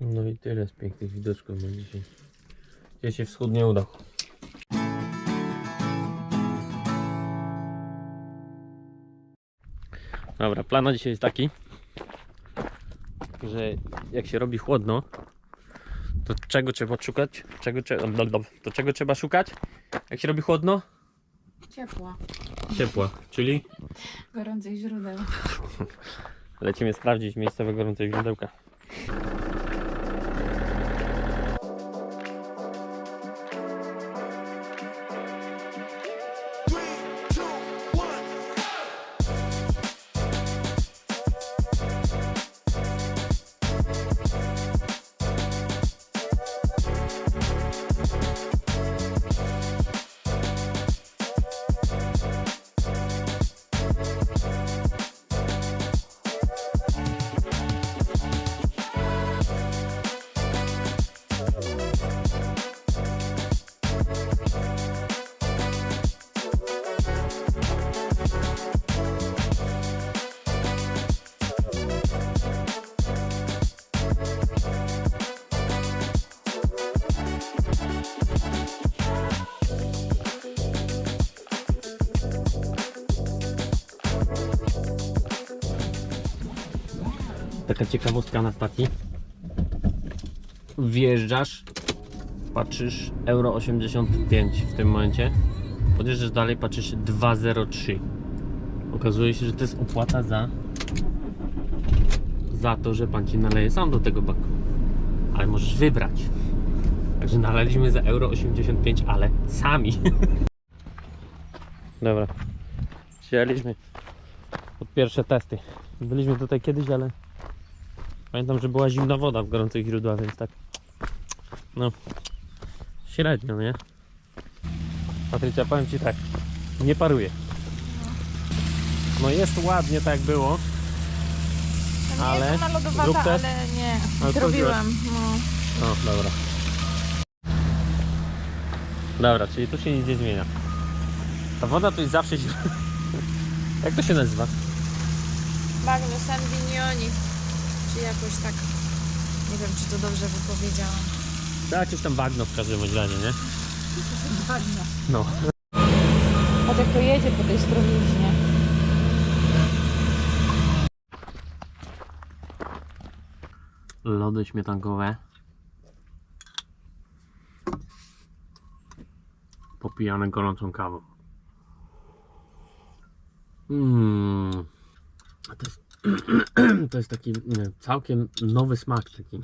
No i tyle z pięknych widoczków na dzisiaj. Gdzie się wschód nie udał. Dobra, plan na dzisiaj jest taki, że jak się robi chłodno, to czego trzeba szukać? Czego, to czego trzeba szukać? Jak się robi chłodno? Ciepła. Ciepła, czyli Gorących źródeł. lecimy sprawdzić miejscowe gorące źródełka. Taka ciekawostka na stacji. Wjeżdżasz, patrzysz euro 85 w tym momencie. Podjeżdżasz dalej, patrzysz 203. Okazuje się, że to jest opłata za za to, że pan ci naleje sam do tego baku. Ale możesz wybrać. Także nalaliśmy za euro 85, ale sami. Dobra. Przyjechaliśmy pod pierwsze testy. Byliśmy tutaj kiedyś, ale Pamiętam, że była zimna woda w gorących źródłach, więc tak. No. Średnio, nie? Patrycja, powiem ci tak. Nie paruje. No jest ładnie tak było. To nie Ale jest ona lodowata, zrób test. ale nie. Ale Zrobiłam. No. No, dobra. Dobra, czyli tu się nic nie zmienia. Ta woda tu jest zawsze zimna. Jak to się nazywa? Bagno Sanvignoni. Czy jakoś tak. Nie wiem, czy to dobrze wypowiedziałam. Tak, jakieś tam bagno w każdym razie, nie? Bagno. No. Patrz jak to jedzie po tej stromiźnie. Lody śmietankowe. Popijane gorącą kawą. Mm. To, jest, to jest taki całkiem nowy smak taki.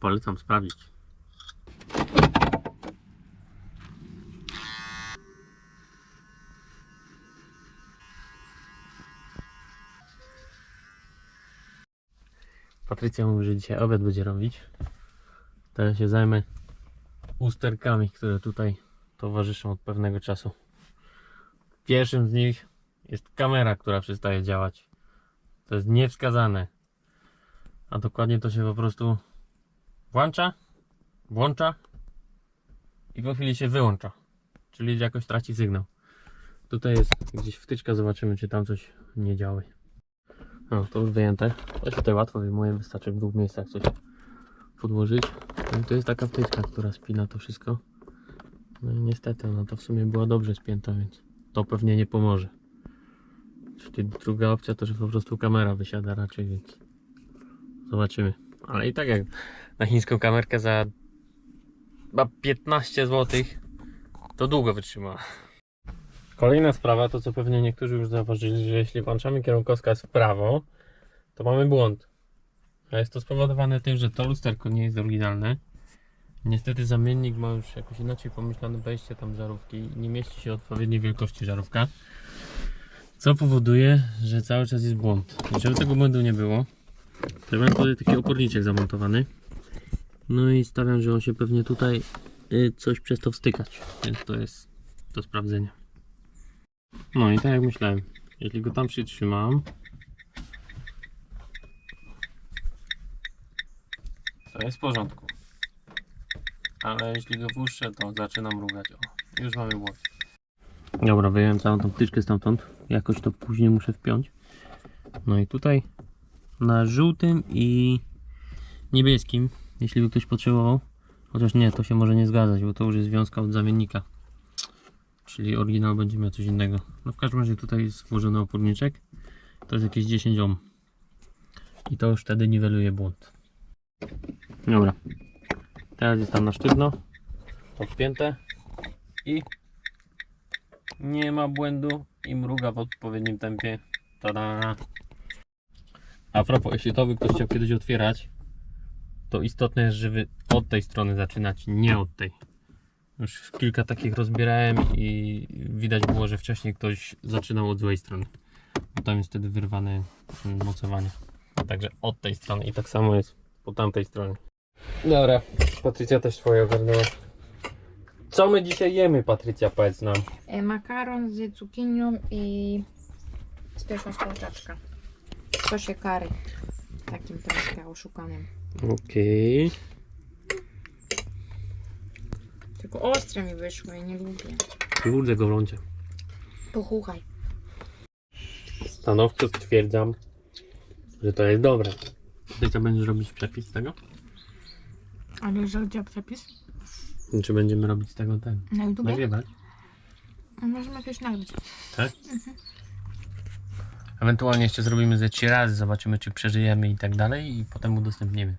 Polecam sprawdzić. Patrycja mówi, że dzisiaj obiad będzie robić. To ja się zajmę usterkami, które tutaj towarzyszą od pewnego czasu. Pierwszym z nich jest kamera, która przestaje działać. To jest niewskazane. A dokładnie to się po prostu włącza, włącza i po chwili się wyłącza. Czyli jakoś traci sygnał. Tutaj jest gdzieś wtyczka, zobaczymy czy tam coś nie działa. No, to już wyjęte. To się tutaj łatwo wyjmuje, wystarczy w dwóch miejscach coś podłożyć. No i to jest taka wtyczka, która spina to wszystko. No i niestety ona to w sumie była dobrze spięta, więc to pewnie nie pomoże. Czyli druga opcja to, że po prostu kamera wysiada raczej, więc zobaczymy. Ale i tak jak na chińską kamerkę za chyba 15 zł to długo wytrzymała. Kolejna sprawa, to co pewnie niektórzy już zauważyli, że jeśli włączamy kierunkowskaz w prawo, to mamy błąd. A jest to spowodowane tym, że to lusterko nie jest oryginalne. Niestety zamiennik ma już jakoś inaczej pomyślane wejście tam żarówki i nie mieści się odpowiedniej wielkości żarówka. Co powoduje, że cały czas jest błąd. Żeby tego błędu nie było, to mam tutaj taki oporniczek zamontowany. No i stawiam, że on się pewnie tutaj y, coś przez to wstykać. Więc to jest do sprawdzenia. No i tak jak myślałem, jeśli go tam przytrzymam, to jest w porządku. Ale jeśli go puszczę, to zaczyna mrugać. O, już mamy błąd. Dobra, wyjąłem całą tą wtyczkę stamtąd. Jakoś to później muszę wpiąć. No i tutaj na żółtym i niebieskim, jeśli by ktoś potrzebował. Chociaż nie, to się może nie zgadzać, bo to już jest wiązka od zamiennika. Czyli oryginał będzie miał coś innego. No w każdym razie tutaj jest włożony oporniczek. To jest jakieś 10 ohm. I to już wtedy niweluje błąd. Dobra. Teraz jest tam na sztywno. Podpięte. I nie ma błędu i mruga w odpowiednim tempie. Tada! A propos, jeśli to by ktoś chciał kiedyś otwierać, to istotne jest, żeby od tej strony zaczynać, nie od tej. Już kilka takich rozbierałem i widać było, że wcześniej ktoś zaczynał od złej strony. Bo tam jest wtedy wyrwane mm, mocowanie. Także od tej strony i tak samo jest po tamtej stronie. Dobra, Patrycja też swoje ogarnęła. Co my dzisiaj jemy, Patrycja, powiedz nam. E, Makaron z cukinią i z pierwszą z kurczaczka. W sosie kary. Takim troszkę oszukanym. Okej. Tylko ostre mi wyszło i nie lubię. Kurde, gorące. Pochuchaj. Stanowczo stwierdzam, że to jest dobre. Ty co będziesz robić przepis tego? Ale że gdzie przepis? Czy będziemy robić z tego ten? Na YouTube? Nagrywać? Możemy jakieś nagrać. Tak? Ewentualnie jeszcze zrobimy ze trzy razy, zobaczymy czy przeżyjemy i tak dalej i potem udostępnimy.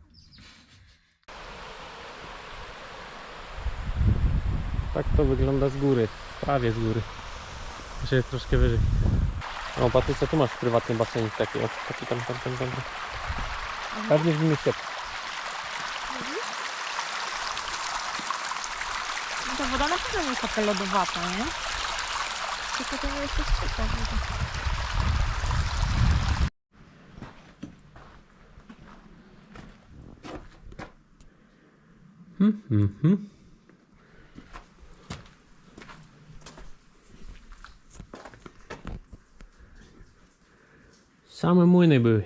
Tak to wygląda z góry, prawie z góry. Jeszcze jest troszkę wyżej. O, Patrycja, tu masz prywatny basenik taki, o, taki tam, tam, tam, tam. Pewnie w nim jest ciepło. No to jest taka lodowata, nie? Tylko to jest ciepła woda. Hmm, hmm, hmm. Same młyny były.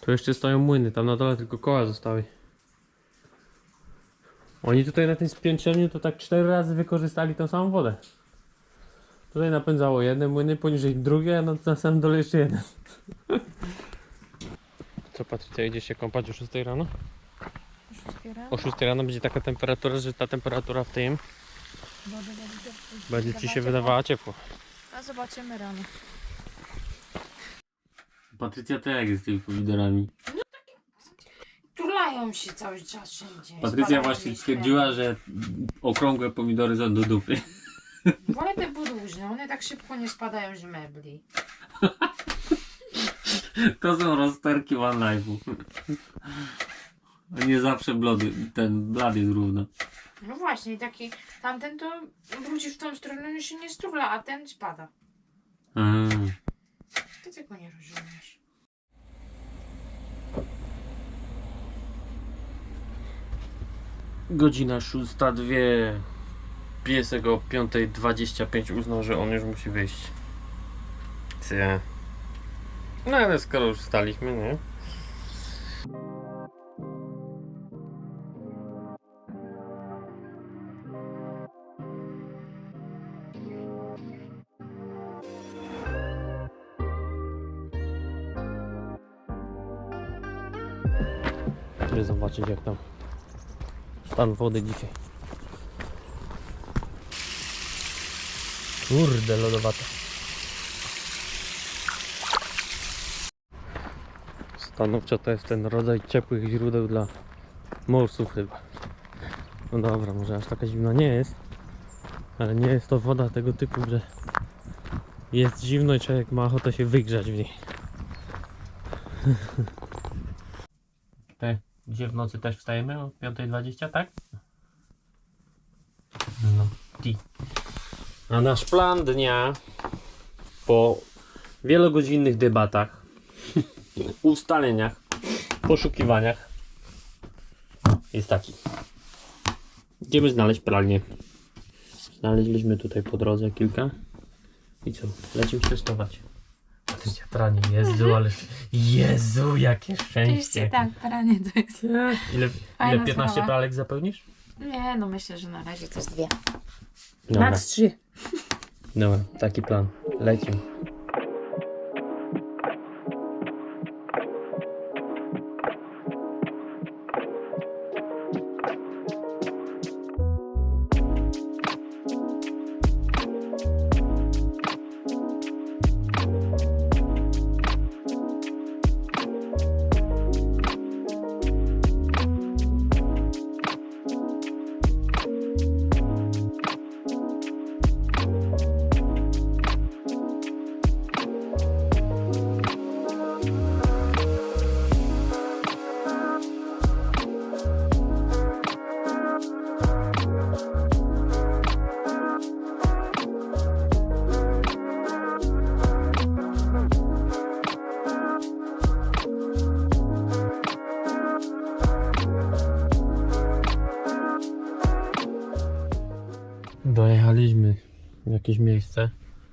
Tu jeszcze stoją młyny, tam na dole tylko koła zostały. Oni tutaj na tym spiętrzeniu to tak cztery razy wykorzystali tą samą wodę. Tutaj napędzało jedne młyny, poniżej drugie, a na, samym dole jeszcze jeden. Co Patrycja, idziesz się kąpać o 6 rano? Już otwieram. O 6 rano będzie taka temperatura, że ta temperatura w tym będzie ci się wydawała ciepło. A zobaczymy rano. Patrycja to jak jest z tymi pomidorami? Się cały czas wszędzie. Patrycja Spadają właśnie mi stwierdziła, że okrągłe pomidory są do dupy. Wolę te podłużne, one tak szybko nie spadają z mebli. To są rozterki One Life'u. Nie zawsze blody, ten blad jest równo. No właśnie, taki tamten to wrócisz w tą stronę i się nie strula, a ten spada. Mm. Ty tego nie rozumiesz. Godzina szósta, dwie. Piesek o 5.25 uznał, że on już musi wyjść. Cie. No ale skoro już staliśmy, nie? Chcę zobaczyć jak tam stan wody dzisiaj. Kurde, lodowata. Stanowczo to jest ten rodzaj ciepłych źródeł dla morsów chyba. No dobra, może aż taka zimna nie jest, ale nie jest to woda tego typu, że jest zimno i człowiek ma ochotę się wygrzać w niej. Dzisiaj w nocy też wstajemy o 5.20, tak? No, ti. A nasz plan dnia po wielogodzinnych debatach, ustaleniach, poszukiwaniach jest taki. Idziemy znaleźć pralnię. Znaleźliśmy tutaj po drodze kilka. I co? Lecimy testować. Patrycja, pranie. Jezu, ale... Jezu, jakie szczęście. Oczywiście tak, pranie to jest. Ile, ile Fajna 15 sprawa. pralek zapełnisz? Nie, no myślę, że na razie to jest dwie. Max trzy. dobra, taki plan. Lecimy. Jakieś miejsce.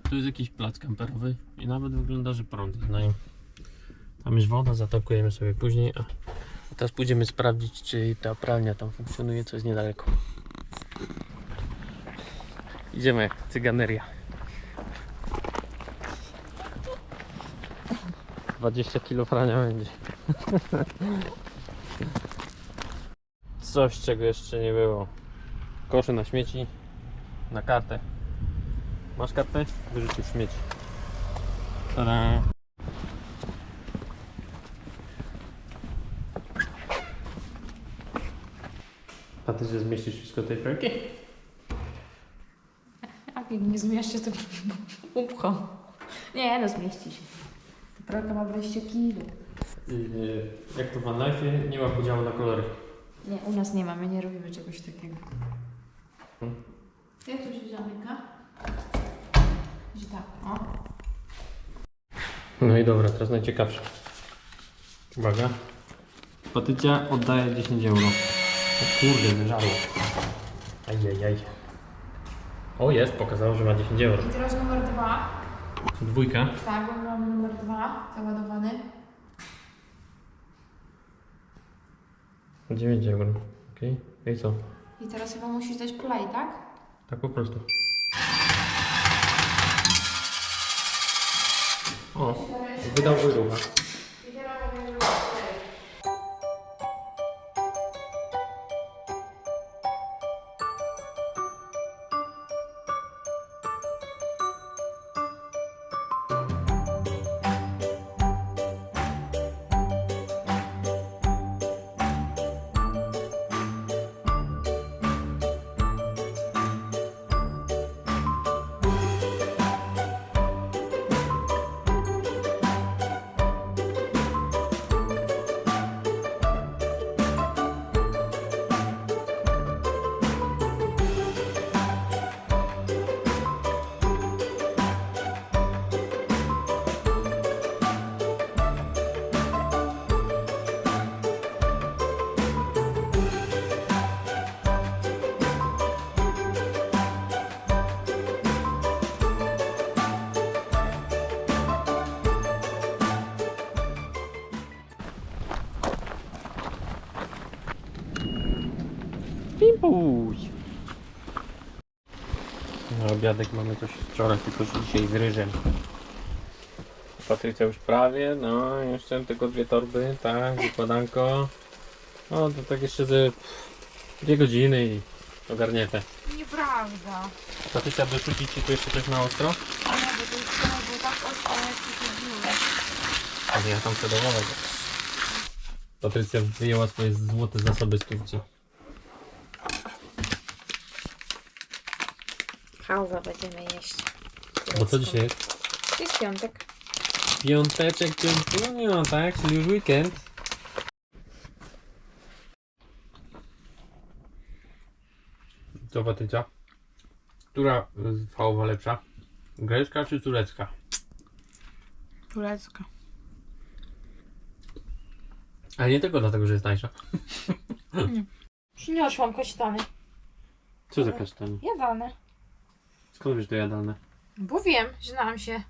Tu jest jakiś plac kamperowy i nawet wygląda, że prąd jest na nim. Tam jest woda, zatankujemy sobie później. A teraz pójdziemy sprawdzić, czy ta pralnia tam funkcjonuje, co jest niedaleko. Idziemy jak cyganeria. 20 kilo frania będzie. Coś, czego jeszcze nie było. Kosze na śmieci, na kartę. Masz kartę? Wyrzucił śmieci. Tada. A ty się zmieścisz wszystko tej pralki? Jak nie zmieszczę, to upcham. Nie, no zmieści się. Ta pralka ma 20 kg. Yy, jak to w OneLife nie ma podziału na kolory. Nie, u nas nie ma, my nie robimy czegoś takiego. Hmm. Jak to się zamyka? Gdzie tak, o. No i dobra, teraz najciekawsze. Uwaga. Patycja oddaje 10 euro. O kurde, wyżarło. Ajajaj. O jest, pokazało, że ma 10 euro. I teraz numer dwa. Dwójka. Tak, bo mam numer dwa załadowany. 9 euro. Okej. I co? I teraz chyba musisz dać play, tak? Tak po prostu. O, wydał wyrucha. Pimpuś. Na obiadek mamy coś wczoraj, tylko że dzisiaj z ryżem. Patrycja już prawie, no jeszcze tylko dwie torby, tak, wykładanko. No to tak jeszcze ze dwie godziny i ogarnięte. Nieprawda. Patrycja dorzuci ci tu jeszcze coś na ostro? Nie, bo to już teraz było tak ostro, jak się chodziło. Ale ja tam przedawałem. Patrycja wyjęła swoje złote zasoby z Turcji. Chałwa będziemy jeść. Bo co dzisiaj jest? Jest piątek. Piąteczek, piątunio, tak? Czyli już weekend. Co Patrycja? Która fałwa lepsza? Grecka czy turecka? Turecka. Ale nie tylko dlatego, że jest tańsza. Przyniosłam kasztany. Co za kasztan? Jadane. Skąd wiesz to jadalne? Bo wiem, znam się.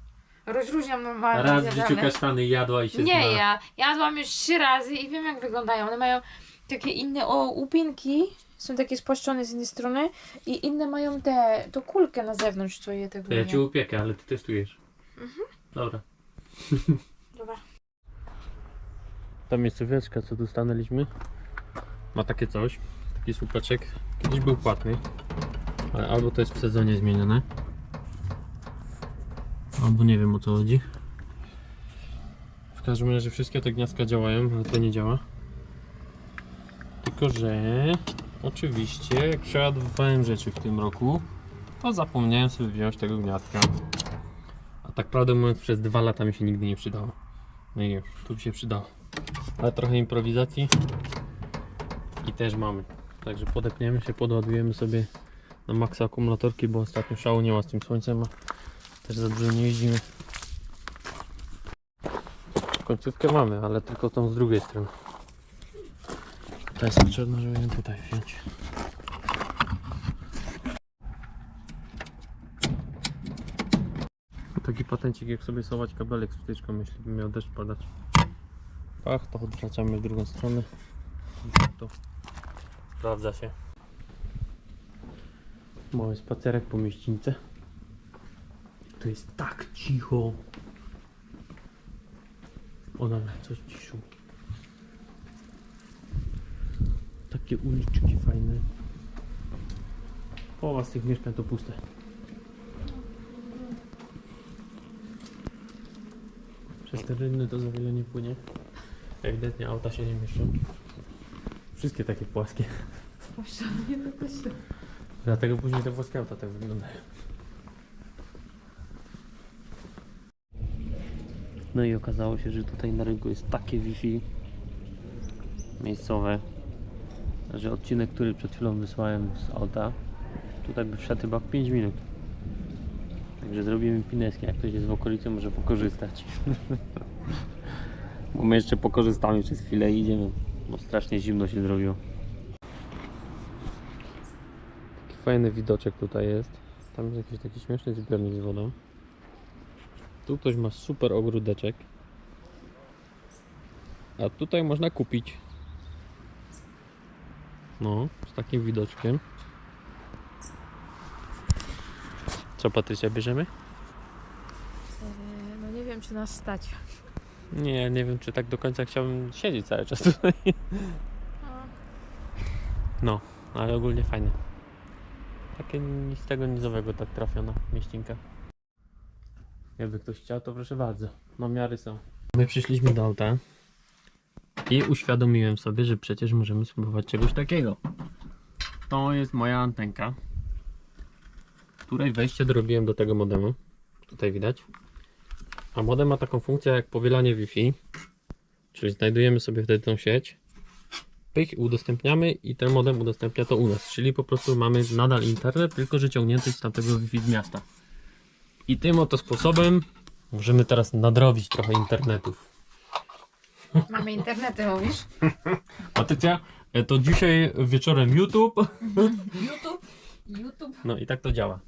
Rozróżniam normalnie Raz w życiu kasztany jadła i się Nie, zna. ja. Jadłam już trzy razy i wiem jak wyglądają. One mają takie inne o, upinki. Są takie spłaszczone z jednej strony i inne mają te, to kulkę na zewnątrz, co je tego To ja ci upiekę, ale ty testujesz. Dobra. Dobra. Ta miejscóweczka, co tu stanęliśmy, ma takie coś, taki słupeczek. Kiedyś był płatny, albo to jest w sezonie zmienione, albo nie wiem o co chodzi. W każdym razie wszystkie te gniazdka działają, ale to nie działa. Tylko, że oczywiście jak przeładowywałem rzeczy w tym roku, to zapomniałem sobie wziąć tego gniazdka. A tak prawdę mówiąc, przez dwa lata mi się nigdy nie przydało. No i już, tu mi się przydało. Ale trochę improwizacji i też mamy. Także podepniemy się, podładujemy sobie na maksa akumulatorki, bo ostatnio szału nie ma z tym słońcem, a też za dużo nie jeździmy. Końcówkę mamy, ale tylko tą z drugiej strony. Ta jest potrzebna, żeby ją tutaj wziąć. Taki patencik jak sobie schować kabelek z wtyczką, jeśli by miał deszcz padać. Ach, to odwracamy w drugą stronę. To sprawdza się. Mały spacerek po mieścińce. To jest tak cicho. O dobra, coś ciszu. Takie uliczki fajne. Połowa z tych mieszkań to puste. Przez te rynny to za wiele nie płynie. Ewidentnie auta się nie mieszczą. Wszystkie takie płaskie. Spuszczone do kościoła. Dlatego później te włoskie auta tak wyglądają. No i okazało się, że tutaj na rynku jest takie Wi-Fi miejscowe, że odcinek, który przed chwilą wysłałem z auta, tutaj by wszedł chyba w 5 minut. Także zrobimy pineski, jak ktoś jest w okolicy może pokorzystać. Bo my jeszcze pokorzystamy przez chwilę i idziemy, bo strasznie zimno się zrobiło. Taki fajny widoczek tutaj jest. Tam jest jakiś taki śmieszny zbiornik z wodą. Tu ktoś ma super ogródeczek. A tutaj można kupić. No, z takim widoczkiem. Co Patrycja bierzemy? No nie wiem, czy nas stać. Nie, nie wiem czy tak do końca chciałbym siedzieć cały czas tutaj. No, ale ogólnie fajne. Takie nic tego nizowego tak trafiona mieścinka. Jakby ktoś chciał, to proszę bardzo. No miary są. My przyszliśmy do auta i uświadomiłem sobie, że przecież możemy spróbować czegoś takiego. To jest moja antenka, której wejście dorobiłem do tego modemu. Tutaj widać. A modem ma taką funkcję jak powielanie Wi-Fi. Czyli znajdujemy sobie wtedy tą sieć pyk, udostępniamy i ten modem udostępnia to u nas. Czyli po prostu mamy nadal internet, tylko że ciągnięty z tamtego Wi-Fi z miasta. I tym oto sposobem możemy teraz nadrobić trochę internetów. Mamy internety, mówisz? Patrycja, e, to dzisiaj wieczorem YouTube. YouTube? YouTube? No i tak to działa.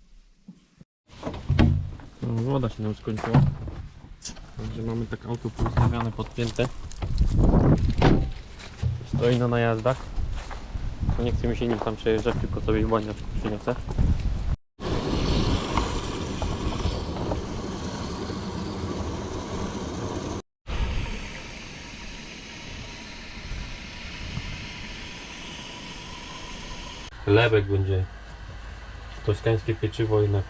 No, woda się nam skończyła. Także mamy tak auto poustawiane, podpięte. Stoi na najazdach. Nie chce mi się nim tam przejeżdżać, tylko sobie błania przyniosę. Chlebek będzie. Toskańskie pieczywo jednak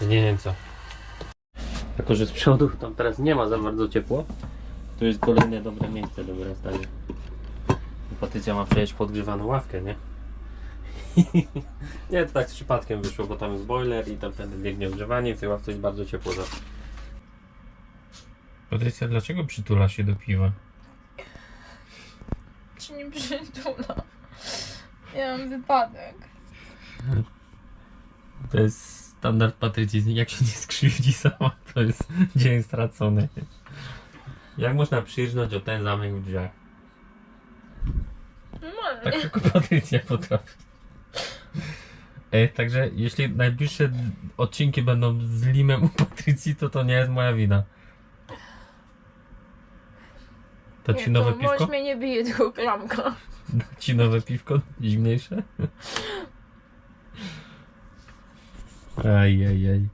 zniechęca. Jako, że z przodu tam teraz nie ma za bardzo ciepło, to jest kolejne dobre miejsce do wyrastania. I Patrycja ma przecież podgrzewaną ławkę, nie? nie, to tak z przypadkiem wyszło, bo tam jest boiler i tam wtedy biegnie ogrzewanie, w tej ławce jest bardzo ciepło zawsze. Patrycja, dlaczego przytula się do piwa? Czy nie przytula? Ja mam wypadek. To jest standard Patrycji, jak się nie skrzywdzi sama, to jest dzień stracony. Jak można przyjrzeć o ten zamek w drzwiach? Normalnie. Tak tylko Patrycja potrafi. E, także jeśli najbliższe odcinki będą z limem u Patrycji, to to nie jest moja wina. To ci nowe to mąż piwko? mnie nie bije, tylko klamka. Ci nowe piwko? Zimniejsze? Ajajaj.